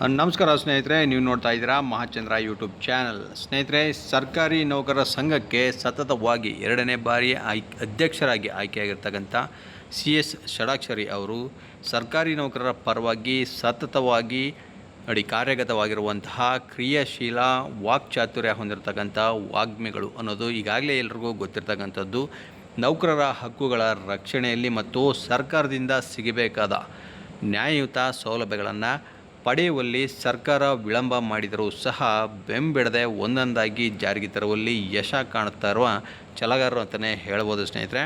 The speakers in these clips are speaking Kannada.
ನಮಸ್ಕಾರ ಸ್ನೇಹಿತರೆ, ನೀವು ನೋಡ್ತಾ ಇದ್ದೀರಾ ಮಹಾಚಂದ್ರ ಯೂಟ್ಯೂಬ್ ಚಾನಲ್. ಸ್ನೇಹಿತರೆ, ಸರ್ಕಾರಿ ನೌಕರರ ಸಂಘಕ್ಕೆ ಸತತವಾಗಿ ಎರಡನೇ ಬಾರಿ ಆಯ್, ಅಧ್ಯಕ್ಷರಾಗಿ ಆಯ್ಕೆಯಾಗಿರ್ತಕ್ಕಂಥ ಸಿ ಎಸ್ ಷಡಾಕ್ಷರಿ ಅವರು ಸರ್ಕಾರಿ ನೌಕರರ ಪರವಾಗಿ ಸತತವಾಗಿ ಅಡಿ ಕಾರ್ಯಗತವಾಗಿರುವಂತಹ ಕ್ರಿಯಾಶೀಲ ವಾಕ್ಚಾತುರ್ಯ ಹೊಂದಿರತಕ್ಕಂಥ ವಾಗ್ಮಿಗಳು ಅನ್ನೋದು ಈಗಾಗಲೇ ಎಲ್ರಿಗೂ ಗೊತ್ತಿರ್ತಕ್ಕಂಥದ್ದು. ನೌಕರರ ಹಕ್ಕುಗಳ ರಕ್ಷಣೆಯಲ್ಲಿ ಮತ್ತು ಸರ್ಕಾರದಿಂದ ಸಿಗಬೇಕಾದ ನ್ಯಾಯಯುತ ಸೌಲಭ್ಯಗಳನ್ನು ಪಡೆಯುವಲ್ಲಿ ಸರ್ಕಾರ ವಿಳಂಬ ಮಾಡಿದರೂ ಸಹ ಬೆಂಬಿಡದೆ ಒಂದೊಂದಾಗಿ ಜಾರಿಗೆ ತರುವಲ್ಲಿ ಯಶ ಕಾಣುತ್ತಾ ಇರುವ ಛಲಗಾರರು ಅಂತಲೇ ಹೇಳ್ಬೋದು ಸ್ನೇಹಿತರೆ.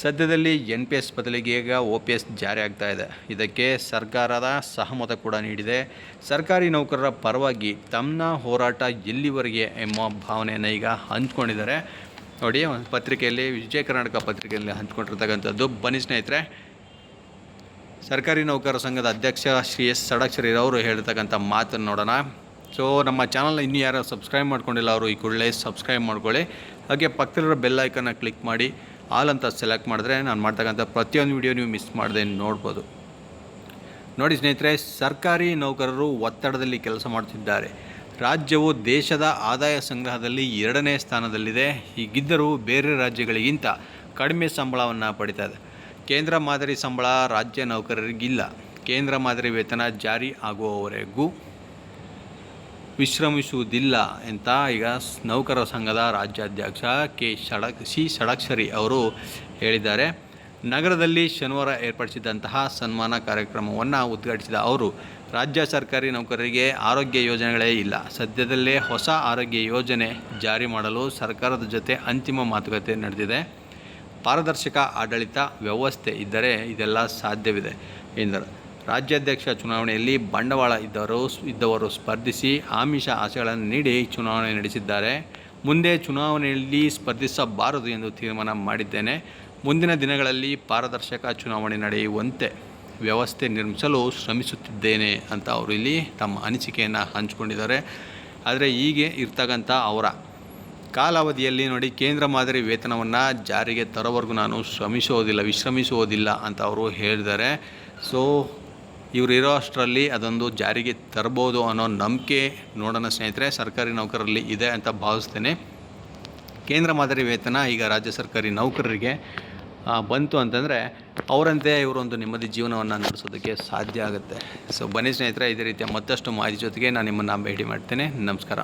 ಸದ್ಯದಲ್ಲಿ ಎನ್ ಪಿ ಎಸ್ ಬದಲಿಗೆ ಈಗ ಒ ಪಿ ಎಸ್ ಜಾರಿ ಆಗ್ತಾ ಇದೆ. ಇದಕ್ಕೆ ಸರ್ಕಾರದ ಸಹಮತ ಕೂಡ ನೀಡಿದೆ. ಸರ್ಕಾರಿ ನೌಕರರ ಪರವಾಗಿ ತಮ್ಮ ಹೋರಾಟ ಎಲ್ಲಿವರೆಗೆ ಎಂಬ ಭಾವನೆಯನ್ನು ಈಗ ಹಂಚ್ಕೊಂಡಿದ್ದಾರೆ. ನೋಡಿ, ಒಂದು ಪತ್ರಿಕೆಯಲ್ಲಿ, ವಿಜಯ ಕರ್ನಾಟಕ ಪತ್ರಿಕೆಯಲ್ಲಿ ಹಂಚ್ಕೊಂಡಿರ್ತಕ್ಕಂಥದ್ದು. ಬನ್ನಿ ಸ್ನೇಹಿತರೆ ಸರ್ಕಾರಿ ನೌಕರರ ಸಂಘದ ಅಧ್ಯಕ್ಷ ಶ್ರೀ ಎಸ್ ಸಡಕ್ಷರಿರವರು ಹೇಳ್ತಕ್ಕಂಥ ಮಾತನ್ನು ನೋಡೋಣ. ಸೊ ನಮ್ಮ ಚಾನಲ್ನ ಇನ್ನೂ ಯಾರು ಸಬ್ಸ್ಕ್ರೈಬ್ ಮಾಡ್ಕೊಂಡಿಲ್ಲ, ಅವರು ಈ ಕೂಡಲೇ ಸಬ್ಸ್ಕ್ರೈಬ್ ಮಾಡ್ಕೊಳ್ಳಿ. ಹಾಗೆ ಪಕ್ಕದಲ್ಲಿರೋ ಬೆಲ್ ಐಕನ್ನ ಕ್ಲಿಕ್ ಮಾಡಿ ಆಲ್ ಅಂತ ಸೆಲೆಕ್ಟ್ ಮಾಡಿದ್ರೆ ನಾನು ಮಾಡ್ತಕ್ಕಂಥ ಪ್ರತಿಯೊಂದು ವಿಡಿಯೋ ನೀವು ಮಿಸ್ ಮಾಡದೆ ನೋಡ್ಬೋದು. ನೋಡಿ ಸ್ನೇಹಿತರೆ, ಸರ್ಕಾರಿ ನೌಕರರು ಒತ್ತಡದಲ್ಲಿ ಕೆಲಸ ಮಾಡುತ್ತಿದ್ದಾರೆ ರಾಜ್ಯವು ದೇಶದ ಆದಾಯ ಸಂಗ್ರಹದಲ್ಲಿ ಎರಡನೇ ಸ್ಥಾನದಲ್ಲಿದೆ. ಹೀಗಿದ್ದರೂ ಬೇರೆ ರಾಜ್ಯಗಳಿಗಿಂತ ಕಡಿಮೆ ಸಂಬಳವನ್ನು ಪಡಿತಾ ಇದೆ. ಕೇಂದ್ರ ಮಾದರಿ ಸಂಬಳ ರಾಜ್ಯ ನೌಕರರಿಗಿಲ್ಲ. ಕೇಂದ್ರ ಮಾದರಿ ವೇತನ ಜಾರಿ ಆಗುವವರೆಗೂ ವಿಶ್ರಮಿಸುವುದಿಲ್ಲ ಅಂತ ಈಗ ನೌಕರ ಸಂಘದ ರಾಜ್ಯಾಧ್ಯಕ್ಷ ಕೆ ಷಡಕ್, ಸಿ ಷಡಕ್ಷರಿ ಅವರು ಹೇಳಿದ್ದಾರೆ. ನಗರದಲ್ಲಿ ಶನಿವಾರ ಏರ್ಪಡಿಸಿದಂತಹ ಸನ್ಮಾನ ಕಾರ್ಯಕ್ರಮವನ್ನು ಉದ್ಘಾಟಿಸಿದ ಅವರು, ರಾಜ್ಯ ಸರ್ಕಾರಿ ನೌಕರರಿಗೆ ಆರೋಗ್ಯ ಯೋಜನೆಗಳೇ ಇಲ್ಲ. ಸದ್ಯದಲ್ಲೇ ಹೊಸ ಆರೋಗ್ಯ ಯೋಜನೆ ಜಾರಿ ಮಾಡಲು ಸರ್ಕಾರದ ಜೊತೆ ಅಂತಿಮ ಮಾತುಕತೆ ನಡೆದಿದೆ. ಪಾರದರ್ಶಕ ಆಡಳಿತ ವ್ಯವಸ್ಥೆ ಇದ್ದರೆ ಇದೆಲ್ಲ ಸಾಧ್ಯವಿದೆ ಎಂದರು. ರಾಜ್ಯಾಧ್ಯಕ್ಷ ಚುನಾವಣೆಯಲ್ಲಿ ಬಂಡವಾಳ ಇದ್ದವರು ಇದ್ದವರು ಸ್ಪರ್ಧಿಸಿ ಆಮಿಷ ಆಸೆಗಳನ್ನು ನೀಡಿ ಚುನಾವಣೆ ನಡೆಸಿದ್ದಾರೆ. ಮುಂದೆ ಚುನಾವಣೆಯಲ್ಲಿ ಸ್ಪರ್ಧಿಸಬಾರದು ಎಂದು ತೀರ್ಮಾನ ಮಾಡಿದ್ದೇನೆ. ಮುಂದಿನ ದಿನಗಳಲ್ಲಿ ಪಾರದರ್ಶಕ ಚುನಾವಣೆ ನಡೆಯುವಂತೆ ವ್ಯವಸ್ಥೆ ನಿರ್ಮಿಸಲು ಶ್ರಮಿಸುತ್ತಿದ್ದೇನೆ ಅಂತ ಅವರು ಇಲ್ಲಿ ತಮ್ಮ ಅನಿಸಿಕೆಯನ್ನು ಹಂಚಿಕೊಂಡಿದ್ದಾರೆ. ಆದರೆ ಹೀಗೆ ಇರ್ತಕ್ಕಂಥ ಅವರ ಕಾಲಾವಧಿಯಲ್ಲಿ ನೋಡಿ ಕೇಂದ್ರ ಮಾದರಿ ವೇತನವನ್ನು ಜಾರಿಗೆ ತರೋವರೆಗೂ ನಾನು ಶ್ರಮಿಸೋದಿಲ್ಲ ವಿಶ್ರಮಿಸುವುದಿಲ್ಲ ಅಂತ ಅವರು ಹೇಳಿದ್ದಾರೆ. ಸೊ ಇವರಿರೋ ಅಷ್ಟರಲ್ಲಿ ಅದೊಂದು ಜಾರಿಗೆ ತರ್ಬೋದು ಅನ್ನೋ ನಂಬಿಕೆ ನೋಡೋಣ ಸ್ನೇಹಿತರೆ, ಸರ್ಕಾರಿ ನೌಕರರಲ್ಲಿ ಇದೆ ಅಂತ ಭಾವಿಸ್ತೇನೆ. ಕೇಂದ್ರ ಮಾದರಿ ವೇತನ ಈಗ ರಾಜ್ಯ ಸರ್ಕಾರಿ ನೌಕರರಿಗೆ ಬಂತು ಅಂತಂದರೆ ಅವರಂತೆ ಇವರೊಂದು ನೆಮ್ಮದಿ ಜೀವನವನ್ನು ನಡೆಸೋದಕ್ಕೆ ಸಾಧ್ಯ ಆಗುತ್ತೆ. ಸೊ ಬನ್ನಿ ಸ್ನೇಹಿತರೆ, ಇದೇ ರೀತಿಯ ಮತ್ತಷ್ಟು ಮಾಹಿತಿ ಜೊತೆಗೆ ನಾನು ನಿಮ್ಮನ್ನು ಭೇಟಿ ಮಾಡ್ತೇನೆ. ನಮಸ್ಕಾರ.